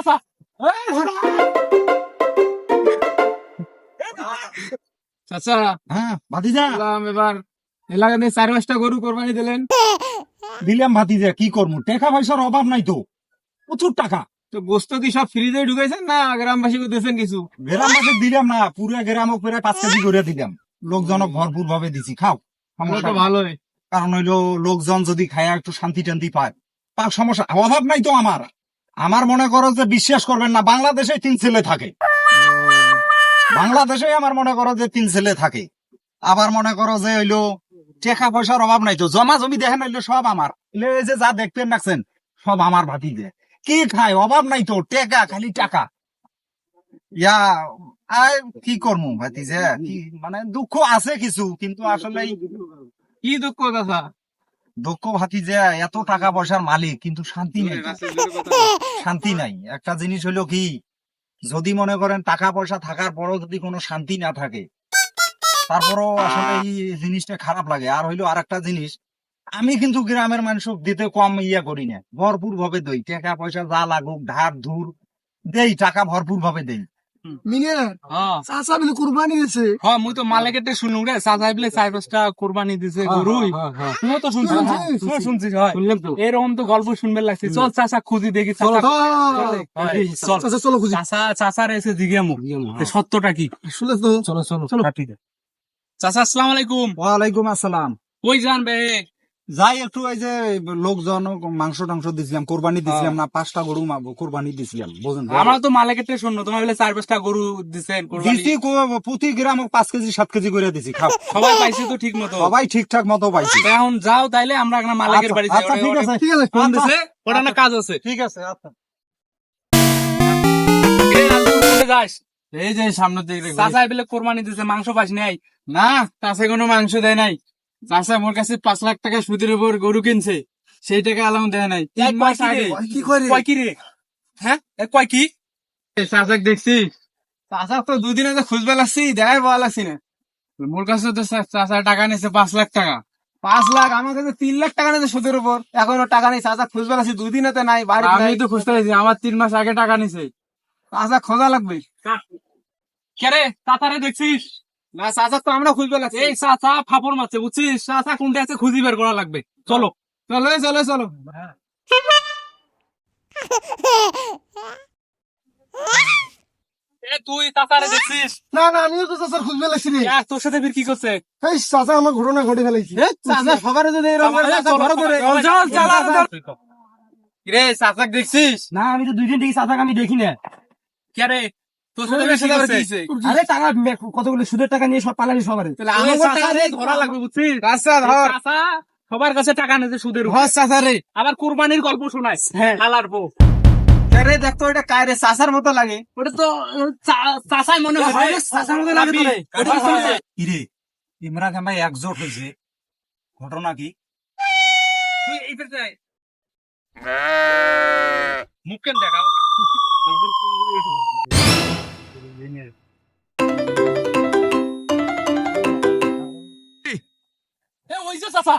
চাচা চাচা হ্যাঁ ভাতিজা। এবার। চার পাঁচটা গরু কোরবানি দিলেন। দিলাম ভাতিজা কি করব? টাকা পয়সার অভাব নাই তো। প্রচুর টাকা। তো গোস্ত কি সব ঢুকেছেন না গ্রামবাসীকে দিয়েছেন কিছু? গ্রাম মাসে দিলাম না পুরো প্রায় পাঁচ কেজি করে দিলাম। লোকজনক ভরপুর ভাবে দিছি খাও। সমস্যা। ভালোই। কারণ হইল লোকজন যদি খায় একটু শান্তি টান্তি পায় তার সমস্যা অভাব নাই তো আমার। আমার মনে করো যে বিশ্বাস করবেন না বাংলাদেশে তিন ছেলে থাকে। বাংলাদেশে আমার মনে করো যে তিন ছেলে থাকে। আবার মনে করো যে হইল টাকা পয়সার অভাব নাই তো, জমা জমি দেখেন হইল সব আমার। এই যে যা দেখতেন রাখছেন, সব আমার ভাতি দে কি খায়? অভাব নাই তো, টাকা, খালি টাকা। ইয়া, আয়, কি করব ভাতি যে মানে দুঃখ আছে কিছু, কিন্তু আসলে কি দুঃখ? চাচা দুঃখ ভাতি যে এত টাকা পয়সার মালিক কিন্তু শান্তি নেই। শান্তি নাই। একটা জিনিস হলো কি যদি মনে করেন টাকা পয়সা থাকার পরও যদি কোনো শান্তি না থাকে তারপরও আসলে এই জিনিসটা খারাপ লাগে। আর হইল আর একটা জিনিস আমি কিন্তু গ্রামের মানুষ দিতে কম ইয়া করি না। ভরপুর ভাবে দেই। টাকা পয়সা যা লাগুক ধার ধুর দেই টাকা ভরপুর ভাবে দেই। হ্যাঁ চাচা বলে কুরবানি দিছে। হ্যাঁ মুই তো মালিকের শুনু রে চাচা বলে চার পাঁচটা কোরবানি দিছে গরুই তুমিও তো শুনছি, হ্যাঁ, শুনছি। হয়। এরকম তো গল্প শুনবে লাগছে। চল চাচা খুঁজি দেখি চাচা। চল চলো খুঁজি। চাচা চাচার এসে সত্যটা কি? শুনে তো। চলো চলো চলো। চাচা আসসালামু আলাইকুম। ওয়ালাইকুম আসসালাম। কই যান বে? যাই একটু এই যে লোকজন মাংস টাংস দিছিলাম কোরবানি দিছিলাম না পাঁচটা গরু কোরবানি দিছিলাম বুঝেন আমরা তো মালিকের শুনলো তোমার বলে চার পাঁচটা গরু দিছেন দিছি প্রতি গ্রাম পাঁচ কেজি সাত কেজি করে দিছি খাও। সবাই পাইছে তো ঠিক মতো সবাই ঠিকঠাক মতো পাইছি। এখন যাও তাইলে আমরা একটা মালিকের আচ্ছা, বাড়ি যাই আচ্ছা, ঠিক আছে ঠিক আছে ফোন আচ্ছা। দিছে। ওটা না কাজ আছে। ঠিক আছে আচ্ছা। এই যাস। এই যে সামনে দিকে চাচা বলে কোরবানি দিছে মাংস পাস নাই। না চাষে কোনো মাংস দেয় নাই। চাষা মোর কাছে পাঁচ লাখ টাকা সুদের উপর গরু কিনছে। সেই টাকা আলাম দেয় নাই। তিন মাস আগে। কি করে কয় কি রে? হ্যাঁ? কয় কি? দেখছি। চাচা তো দুদিন আগে খুঁজবে লাগছি লাগছি না। মোর কাছে তো টাকা নিয়েছে পাঁচ লাখ টাকা। পাঁচ লাখ? আমার কাছে তিন লাখ টাকা নিয়েছে সুদের উপর। এখনও টাকা নেই। চাচা খুঁজবে লাগছি দুদিন নাই বাড়ি আমি তো খুঁজতে লাগছি আমার তিন মাস আগে টাকা নিছে। চাচা খোঁজা লাগবে। কেরে চাচারে দেখছিস? না চাচা তো আমরা খুঁজবে লাগছি এই চাচা ফাপড় মারছে বুঝছিস? চাচা কোনটা আছে খুঁজি বের করা লাগবে। চলো। চলো চলো চলো। তুই চাচারে দেখছিস? না না আমিও তো চাচার খুঁজবে লাগছি রে। আর তোর সাথে ফির কি করছে? এই চাচা আমার ঘটনা ঘটে ফেলাইছি চাচা সবার যদি এরকম করে রে চাচাক দেখছিস? না আমি তো দুই দিন থেকে চাচাকে আমি দেখি না। কে রে তোর সাথে আরে টাকা কতগুলো সুদের টাকা নিয়ে সব পালানি সবারে। ধরা। লাগবে বুঝছিস? কাছে টাকা সুদের আবার কুরবানির গল্প শোনায় হ্যাঁ। হালার বউ। আরে দেখতো এটা কায়রে চাচার মতো লাগে। ওটা তো চাচাই মনে হয় হয়, মতো লাগে? কিরে ইমরান খান ভাই একজোট হয়েছে। ঘটনা কি? তুই এই মুখ কেন দেখাও। এ ওই যে চাচা